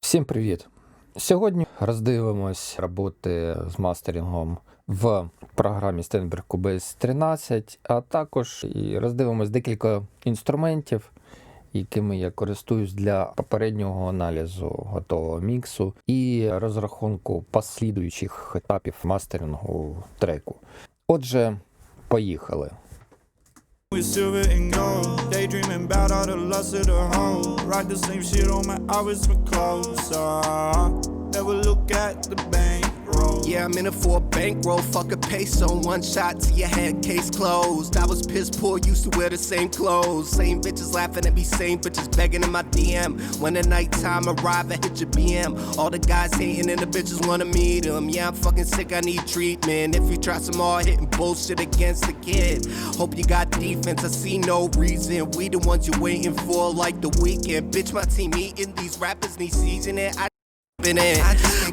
Всім привіт! Сьогодні роздивимось роботи з мастерингом в програмі Steinberg Cubase 13, а також роздивимось декілька інструментів, якими я користуюсь для попереднього аналізу готового міксу і розрахунку послідуючих етапів мастерингу треку. Отже, поїхали. With silver and gold, daydreaming about all the lust of the hoe. Rock the same shit on my hours for clothes. I never look at the roll. Yeah, I'm in it for a bankroll. Fuck a peso. One shot to your head, case closed. I was piss poor, used to wear the same clothes. Same bitches laughing at me, same bitches begging in my DM. When the nighttime arrive, I hit your BM. All the guys hating and the bitches wanna meet them. Yeah, I'm fucking sick, I need treatment. If you try some hard hitting bullshit against the kid, hope you got defense. I see no reason. We the ones you waiting for, like the weekend. Bitch, my team eating these rappers need seasoning. I in.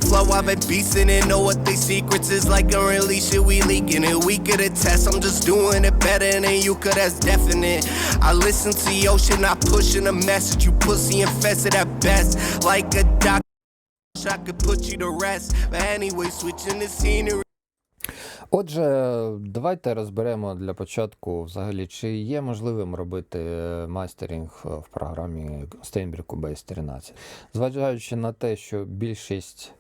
Flow, I've been beasting it. Know what they secrets is like. Currently, shit, we leaking it. We could attest. I'm just doing it better than you could. That's definite. I listen to your shit, not pushing a message. You pussy infested at best. Like a doc. I could put you to rest. But anyway, switching the scenery. Отже, давайте розберемо для початку, взагалі, чи є можливим робити мастеринг в програмі Steinberg Cubase 13. Зважаючи на те, що більшість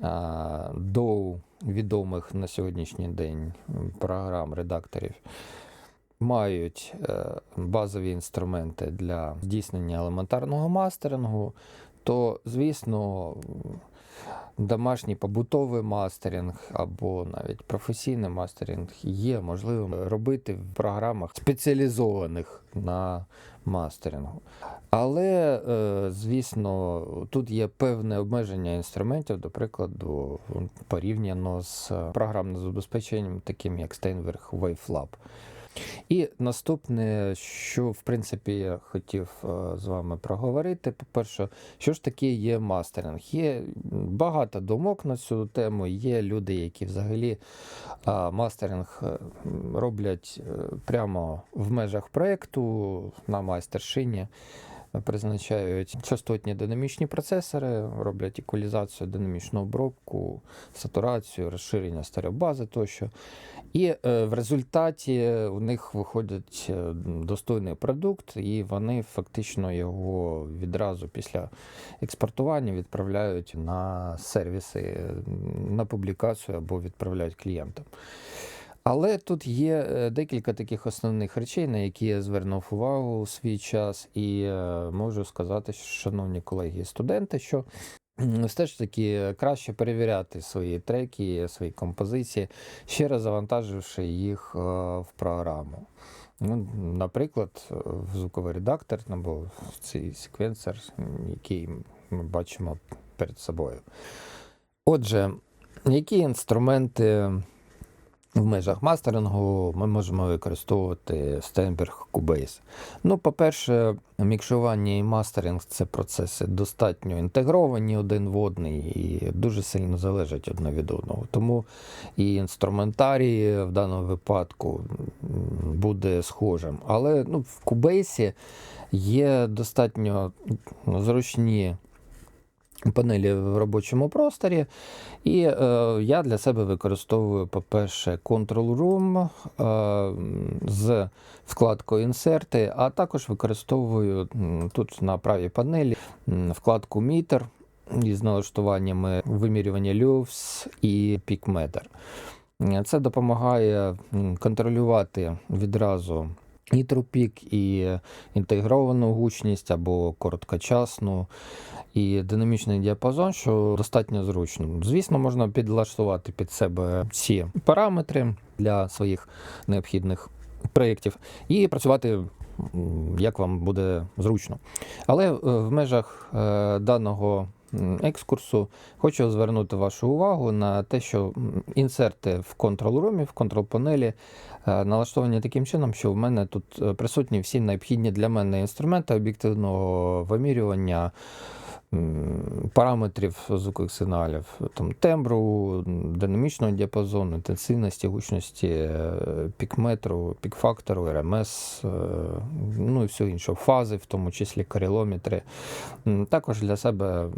а, до відомих на сьогоднішній день програм, редакторів мають е, базові інструменти для здійснення елементарного мастерингу, то, звісно, домашній побутовий мастеринг або навіть професійний мастеринг є можливим робити в програмах спеціалізованих на мастерингу. Але, е, звісно, тут є певне обмеження інструментів, до прикладу, порівняно з програмним забезпеченням, таким як Steinberg WaveLab. І наступне, що в принципі я хотів е, з вами проговорити. По-перше, що ж таке є мастеринг? Є багато думок на цю тему. Є люди, які взагалі мастеринг е, роблять е, прямо в межах проєкту на майстершині. Призначають частотні динамічні процесори, роблять еквалізацію, динамічну обробку, сатурацію, розширення стереобази тощо. І е, в результаті у них виходить е, достойний продукт, і вони фактично його відразу після експортування відправляють на сервіси, на публікацію або відправляють клієнтам. Але тут є е, декілька таких основних речей, на які я звернув увагу у свій час, і е, можу сказати, що, шановні колеги і студенти, що все ж таки краще перевіряти свої треки, свої композиції, ще раз завантаживши їх е, в програму. Ну, наприклад, звуковий редактор або цей секвенсор, який ми бачимо перед собою. Отже, які інструменти в межах мастерингу ми можемо використовувати Steinberg Cubase. Ну, по-перше, мікшування і мастеринг це процеси достатньо інтегровані один в одний і дуже сильно залежать одне від одного. Тому і інструментарій в даному випадку буде схожим. Але ну, в Cubase є достатньо зручні панелі в робочому просторі. І е, я для себе використовую, по-перше, Control Room е, з вкладкою Інсерти, а також використовую тут на правій панелі вкладку Meter із налаштуваннями вимірювання люфс і пікметр. Це допомагає контролювати відразу і трупік, і інтегровану гучність або короткочасну, і динамічний діапазон, що достатньо зручно. Звісно, можна підлаштувати під себе ці параметри для своїх необхідних проєктів і працювати як вам буде зручно. Але е, в межах е, даного екскурсу. Хочу звернути вашу увагу на те, що інсерти в контрол-румі, в контрол-панелі е, налаштовані таким чином, що в мене тут е, присутні всі необхідні для мене інструменти об'єктивного вимірювання параметрів звукових сигналів, там, тембру, динамічного діапазону, інтенсивності, гучності, е, пікметру, пікфактору, РМС, е, ну і все інше, фази, в тому числі карілометри. Також для себе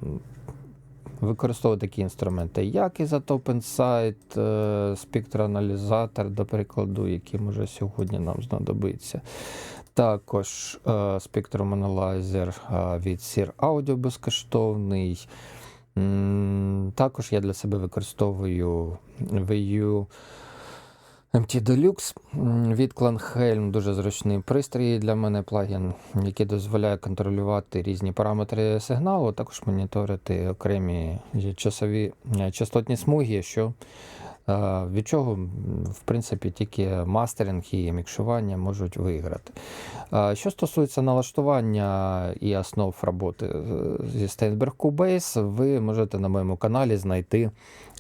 м, використовую такі інструменти, як Isotope Insight, е, спектроаналізатор, до прикладу, який може сьогодні нам знадобиться. Також е, Spectrum е, від Sir Audio безкоштовний. Також я для себе використовую VU MT Deluxe від Clanhelm. Дуже зручний пристрій для мене плагін, який дозволяє контролювати різні параметри сигналу, також моніторити окремі часові е, частотні смуги, що е, від чого, в принципі, тільки мастеринг і мікшування можуть виграти. Що стосується налаштування і основ роботи е, зі Steinberg Cubase, ви можете на моєму каналі знайти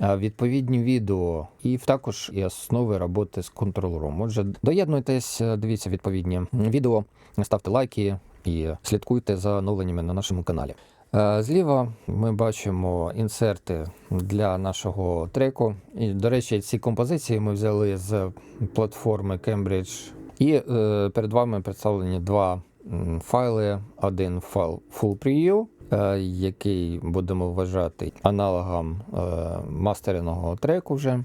відповідні відео і також і основи роботи з контролером. Отже, доєднуйтесь, дивіться відповідні відео, ставте лайки і слідкуйте за оновленнями на нашому каналі. Е, Зліва ми бачимо інсерти для нашого треку. І, до речі, ці композиції ми взяли з платформи Cambridge. І е, перед вами представлені два файли. Один файл Full Preview, який будемо вважати аналогом е, мастереного треку вже.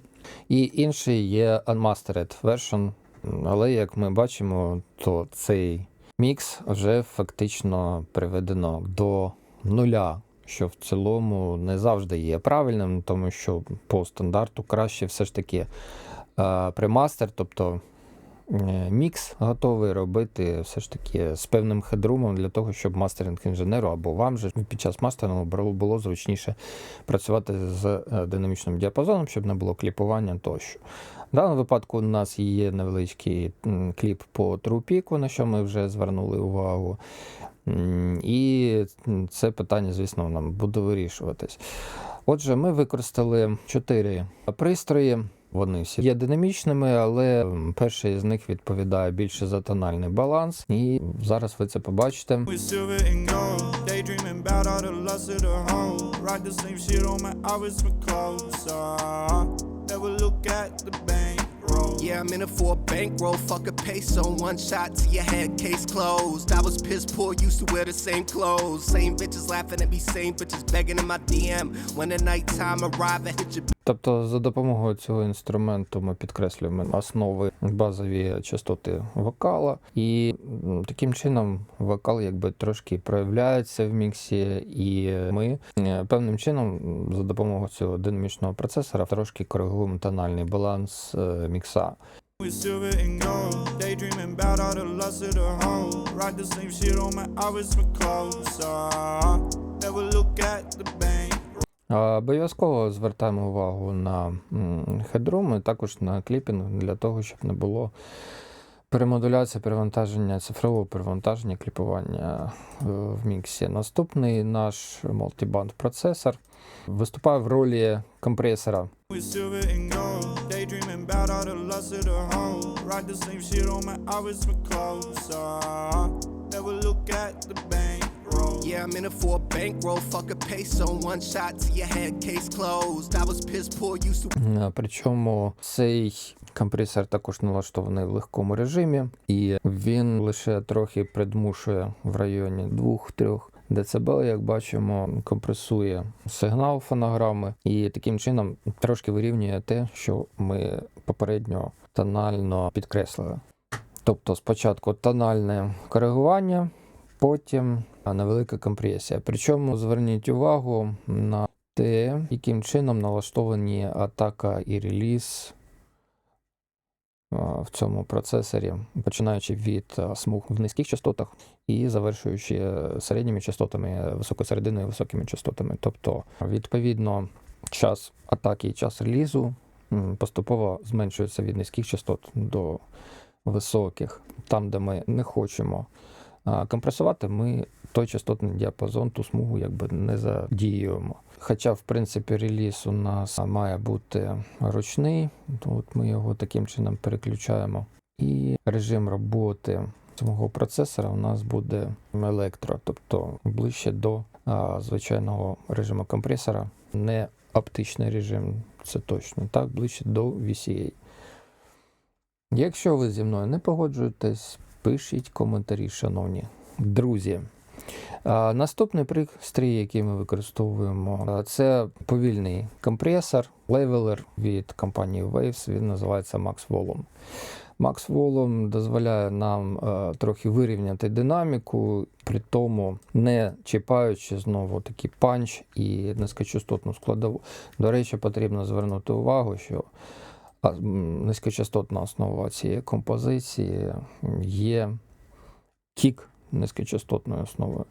І інший є Unmastered version. Але як ми бачимо, то цей мікс вже фактично приведено до нуля, що в цілому не завжди є правильним, тому що по стандарту краще все ж таки е, примастер, тобто е, мікс готовий робити все ж таки з певним хедрумом для того, щоб мастеринг інженеру або вам же під час мастерингу було- було зручніше працювати з е, динамічним діапазоном, щоб не було кліпування тощо. В даному випадку у нас є невеличкий кліп по трупіку, на що ми вже звернули увагу. І це питання, звісно, нам буде вирішуватись. Отже, ми використали чотири пристрої. Вони всі є динамічними, але перший з них відповідає більше за тональний баланс. І зараз ви це побачите. Uh. Yeah, I'm in it for a bankroll. Fuck a peso, one shot to your head, case closed. I was piss poor, used to wear the same clothes. Same bitches laughing at me, same bitches begging in my DM. When the nighttime arrive, I hit your Тобто, за допомогою цього інструменту ми підкреслюємо основи базові частоти вокала, і таким чином вокал якби трошки проявляється в міксі, і ми е, певним чином за допомогою цього динамічного процесора трошки коригуємо тональний баланс е, мікса. With silver and gold, daydreaming about all the lust of the whole. Write the same shit on my hours for clothes. Uh, never look at the bank Обов'язково звертаємо увагу на м, хедрум і також на кліпінг для того, щоб не було перемодуляції, перевантаження, цифрового перевантаження, кліпування е, в міксі. Наступний наш мультибанд процесор виступає в ролі компресора. With silver and gold, daydreaming about all the lust of the whole. Write the same shit on my hours for clothes. Never look at the bank roll. Yeah, I'm in it for bankroll. Fuck a peso, one shot to your head, case closed. I was piss poor, used to Е, Причому цей компресор також налаштований в легкому режимі, і він лише трохи придмушує в районі 2-3 дБ, як бачимо, компресує сигнал фонограми, і таким чином трошки вирівнює те, що ми попередньо тонально підкреслили. Тобто спочатку тональне коригування, потім невелика компресія. Причому зверніть увагу на те, яким чином налаштовані атака і реліз в цьому процесорі, починаючи від смуг в низьких частотах і завершуючи е, середніми частотами, високосерединою і високими частотами. Тобто, відповідно, час атаки і час релізу поступово зменшується від низьких частот до високих. Там, де ми не хочемо компресувати, ми той частотний діапазон, ту смугу якби не задіюємо. Хоча, в принципі, реліз у нас має бути ручний, от ми його таким чином переключаємо. І режим роботи самого процесора у нас буде електро, тобто ближче до а, звичайного режиму компресора, не оптичний режим, це точно, так, ближче до VCA. Якщо ви зі мною не погоджуєтесь, пишіть коментарі, шановні друзі. Наступний пристрій, який ми використовуємо, це повільний компресор, левелер від компанії Waves. Він називається Max Volume. Max Volume дозволяє нам трохи вирівняти динаміку, при тому не чіпаючи знову таки панч і низькочастотну складову. До речі, потрібно звернути увагу, що низькочастотна основа цієї композиції є кік низькочастотною основою.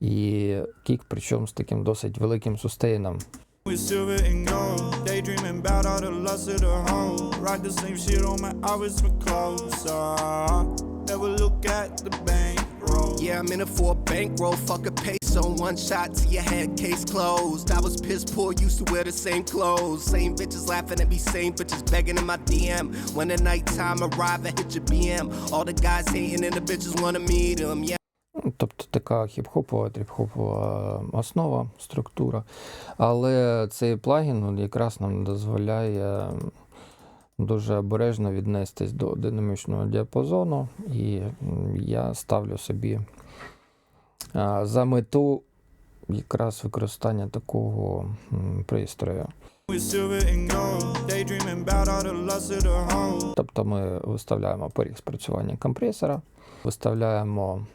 І кік, причому з таким досить великим сустейном. Uh, never look at the bank. Yeah, I'm in it for a bankroll. Fuck a peso, one shot to your head, case closed. I was piss poor, used to wear the same clothes. Same bitches laughing at me, same bitches begging in my DM. When the nighttime arrive, I hit your BM. All the guys hating and the bitches wanna meet them. Yeah. Ну, Тобто така хіп-хопова, тріп-хопова основа, структура. Але цей плагін ну, якраз нам дозволяє дуже обережно віднестись до динамічного діапазону, і я ставлю собі за мету якраз використання такого пристрою. Тобто ми виставляємо поріг спрацювання компресора, виставляємо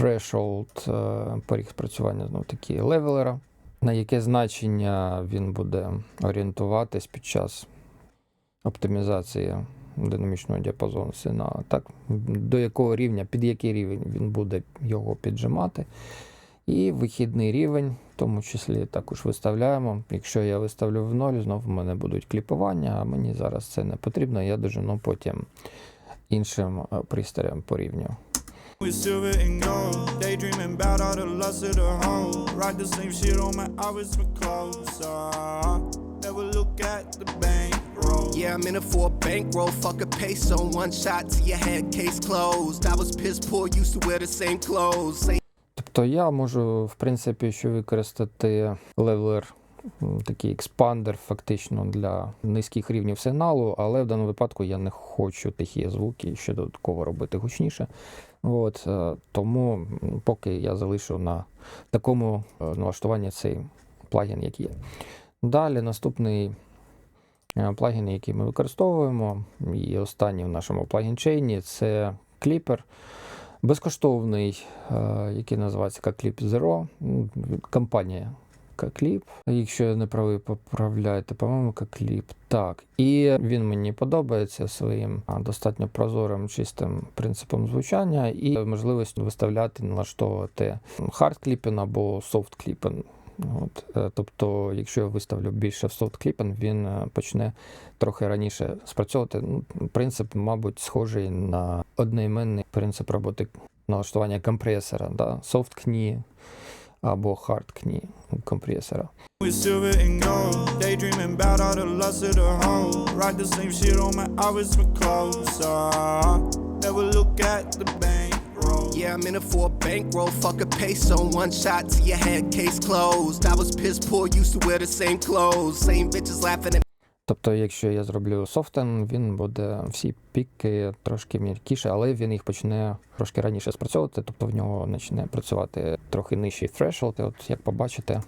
threshold, е, поріг спрацювання знов таки левелера, на яке значення він буде орієнтуватись під час оптимізації динамічного діапазону сигналу. Так, до якого рівня, під який рівень він буде його піджимати. І вихідний рівень, в тому числі також виставляємо. Якщо я виставлю в ноль, знову в мене будуть кліпування, а мені зараз це не потрібно. Я дожену потім іншим пристроям порівню. Never look at the bank. Yeah, I'm in it for bankroll. Fuck a peso, one shot to your head, case closed. I was piss poor, used to wear the same clothes. Тобто я можу, в принципі, що використати левелер, такий експандер фактично для низьких рівнів сигналу, але в даному випадку я не хочу тихі звуки ще додатково робити гучніше. От, е, тому поки я залишу на такому е, налаштуванні цей плагін, який є. Далі наступний е, плагін, який ми використовуємо, і останній в нашому плагін-чейні це Clipper. Безкоштовний, е, який називається Clip Zero, компанія Clip. Якщо я не правий, поправляйте, по-моєму, Clip. Так. І він мені подобається своїм достатньо прозорим, чистим принципом звучання і можливістю виставляти, налаштовувати хард-кліпінг або софт-кліпінг. От, е, тобто, якщо я виставлю більше в софт-кліпінг, він е, почне трохи раніше спрацьовувати. Ну, принцип, мабуть, схожий на одноіменний принцип роботи налаштування компресора, да? soft кні або hard кні компресора. With silver and gold, daydreaming about all the lust of the hoe. Ride the same shit on my hours for clothes. Uh, never look at the bank. Yeah, I'm in it for a bankroll. Fuck a peso, one shot to your head, case closed. I was piss poor, used to wear the same clothes. Same bitches laughing at Тобто, якщо я зроблю софтен, він буде всі піки трошки м'якіше, але він їх почне трошки раніше спрацьовувати, тобто в нього почне працювати трохи нижчий threshold. І От як побачите,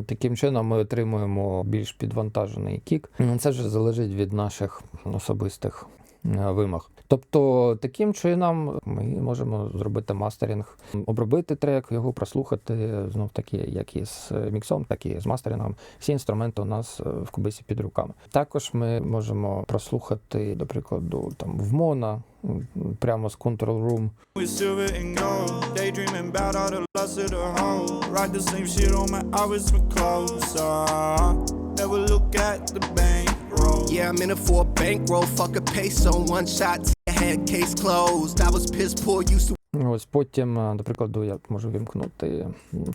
Uh, Таким чином ми отримуємо більш підвантажений кік. Ну, Це вже залежить від наших особистих е, вимог. Тобто, таким чином ми можемо зробити мастеринг, обробити трек, його прослухати знов таки, як і з міксом, так і з мастерингом. Всі інструменти у нас е, в кубисі під руками. Також ми можемо прослухати, до прикладу, там в моно, прямо з Control Room. Never look at the bank. Yeah, I'm in it for a bankroll. Fuck a peso, one shot to your head, case closed. I was piss poor, used to Ось потім, е, до прикладу, я можу вімкнути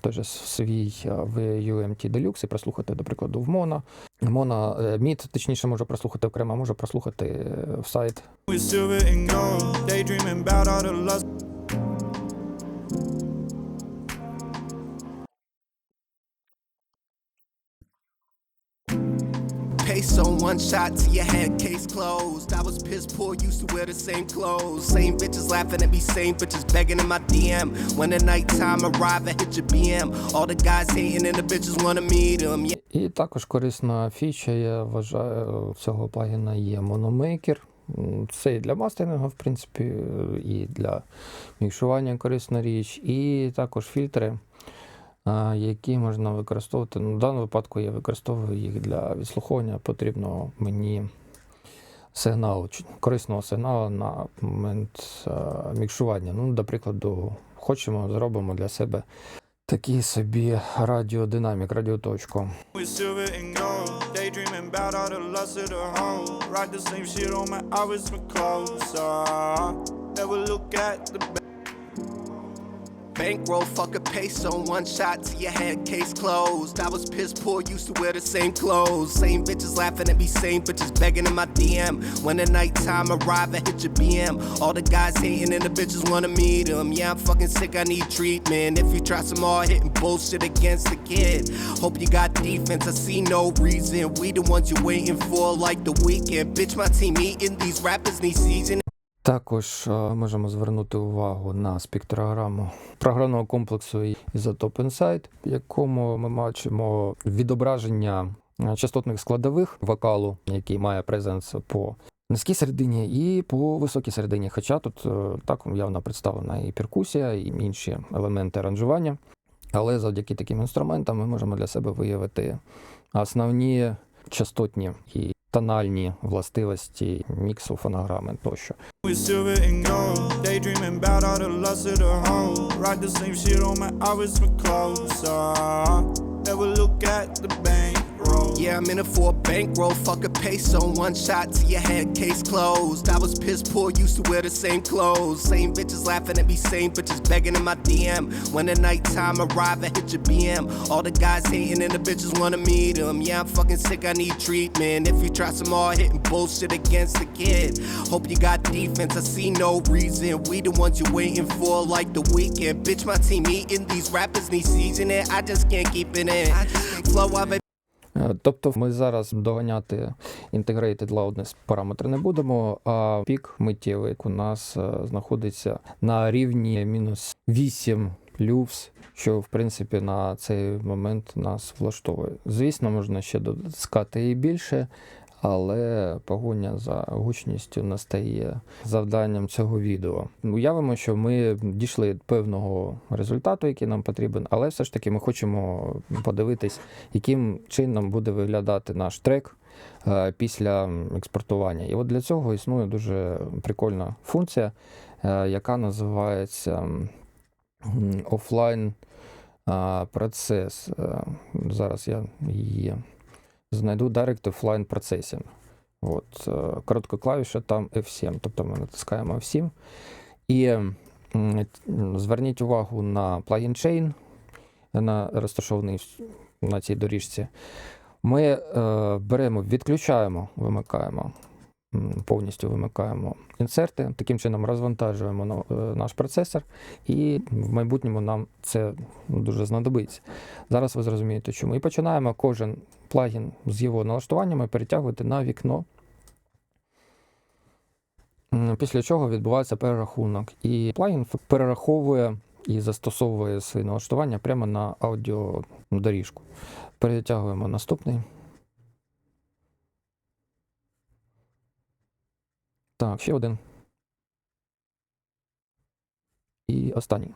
той же свій е, VUMT Deluxe і прослухати, до прикладу, в моно. Моно е, точніше, можу прослухати окремо, можу прослухати в сайт. Lust. Peso, one shot to your head, case closed. I was piss poor, used to wear the same clothes. Same bitches laughing at me, same bitches begging in my DM. When the nighttime arrive, I hit your BM. All the guys hating and the bitches wanna meet them. Yeah. І також корисна фіча, я вважаю, цього плагіна є мономейкер. Це і для мастерингу, в принципі, і для мікшування корисна річ, і також фільтри, які можна використовувати. Ну, в даному випадку я використовую їх для відслуховування потрібного мені сигналу, корисного сигналу на момент мікшування. Ну, до хочемо, зробимо для себе такий собі радіодинамік, радіоточку. Uh, never look at the. Bankroll, fuck a peso, one shot to your head, case closed. I was piss poor, used to wear the same clothes. Same bitches laughing at me, same bitches begging in my DM. When the nighttime arrive, I hit your BM. All the guys hating and the bitches wanna meet them. Yeah, I'm fucking sick, I need treatment. If you try some hard hitting bullshit against the kid, hope you got defense. I see no reason. We the ones you waiting for, like the weekend. Bitch, my team eating these rappers need season. Також е, можемо звернути увагу на спектрограму програмного комплексу Isotope Insight, в якому ми бачимо відображення е, частотних складових вокалу, який має презенс по низькій середині і по високій середині. Хоча тут е, так явно представлена і перкусія, і інші елементи аранжування. Але завдяки таким інструментам ми можемо для себе виявити основні частотні і тональні властивості міксу фонограми тощо. Uh, never. Yeah, I'm in it for a bankroll. Fuck a peso, one shot to your head, case closed. I was piss poor, used to wear the same clothes. Same bitches laughing at me, same bitches begging in my DM. When the nighttime arrive, I hit your BM. All the guys hating and the bitches wanna meet them. Yeah, I'm fucking sick, I need treatment. If you try some hard hitting bullshit against the kid, hope you got defense. I see no reason. We the ones you waiting for, like the weekend. Bitch, my team eating these rappers need seasoning. I just can't keep it in. Flow it. Е, Тобто ми зараз доганяти Integrated Loudness параметри не будемо, а пік миттєвий у нас е, знаходиться на рівні мінус 8 лювс, що в принципі на цей момент нас влаштовує. Звісно, можна ще дотискати і більше, але погоня за гучністю настає завданням цього відео. Уявимо, що ми дійшли певного результату, який нам потрібен, але все ж таки ми хочемо подивитись, яким чином буде виглядати наш трек е, після експортування. І от для цього існує дуже прикольна функція, е, яка називається офлайн процес. Е, Зараз я її знайду Direct Offline Processing. От, е, коротка клавіша там F7, тобто ми натискаємо F7. І зверніть увагу на плагін Chain, на розташований на цій доріжці. Ми е, беремо, відключаємо, вимикаємо, повністю вимикаємо інсерти, таким чином розвантажуємо е, наш процесор, і в майбутньому нам це дуже знадобиться. Зараз ви зрозумієте, чому. І починаємо кожен плагін з його налаштуваннями перетягувати на вікно. Після чого відбувається перерахунок. І плагін перераховує і застосовує свої налаштування прямо на аудіодоріжку. Перетягуємо наступний. Так, ще один. І останній.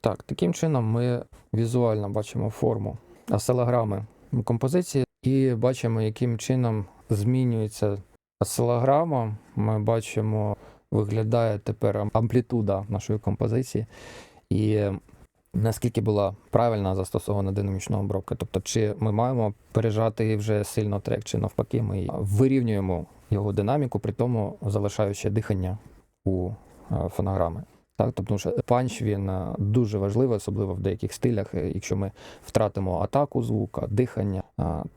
Так, таким чином ми візуально бачимо форму осцилограми композиції і бачимо, яким чином змінюється осцилограма. Ми бачимо, виглядає тепер амплітуда нашої композиції. І наскільки була правильно застосована динамічна обробка. Тобто, чи ми маємо пережати вже сильно трек, чи навпаки, ми вирівнюємо його динаміку, при тому залишаючи дихання у е, фонограми. Так, тому що панч він е, дуже важливий, особливо в деяких стилях. Е, Якщо ми втратимо атаку звука, дихання,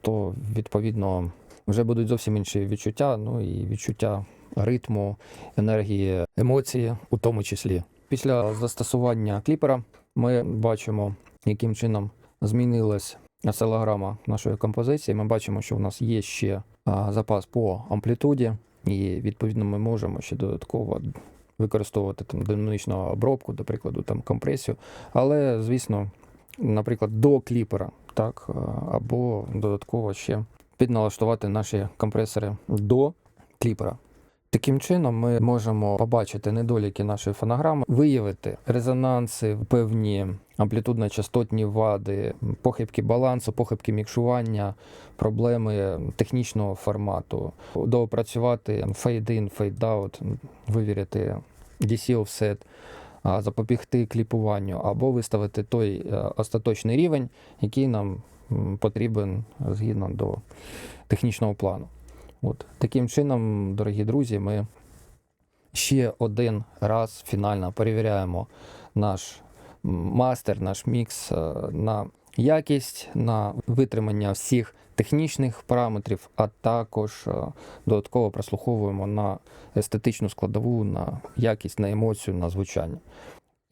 то відповідно вже будуть зовсім інші відчуття. Ну і відчуття ритму, енергії, емоції, у тому числі. Після застосування кліпера ми бачимо, яким чином змінилась селограма нашої композиції. Ми бачимо, що в нас є ще запас по амплітуді, і відповідно ми можемо ще додатково використовувати там динамічну обробку, до прикладу, там компресію. Але, звісно, наприклад, до кліпера, так, або додатково ще підналаштувати наші компресори до кліпера. Таким чином, ми можемо побачити недоліки нашої фонограми, виявити резонанси, певні амплітудно-частотні вади, похибки балансу, похибки мікшування, проблеми технічного формату, доопрацювати фейд-ін, фейд-аут, вивіряти DC offset, запобігти кліпуванню або виставити той е, остаточний рівень, який нам потрібен згідно до технічного плану. От таким чином, дорогі друзі, ми ще один раз фінально перевіряємо наш мастер, наш мікс е, на якість, на витримання всіх технічних параметрів, а також е, додатково прослуховуємо на естетичну складову, на якість, на емоцію, на звучання.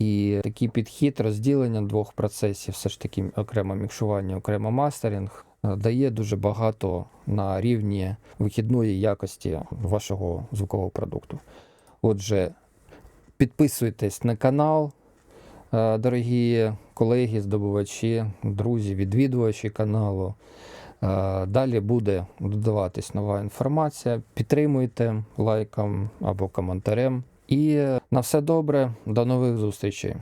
І такий підхід розділення двох процесів, все ж таки окремо мікшування, окремо мастеринг, е, дає дуже багато на рівні вихідної якості вашого звукового продукту. Отже, підписуйтесь на канал, е, дорогі колеги, здобувачі, друзі, відвідувачі каналу. Е, Далі буде додаватись нова інформація. Підтримуйте лайком або коментарем. І на все добре, до нових зустрічей.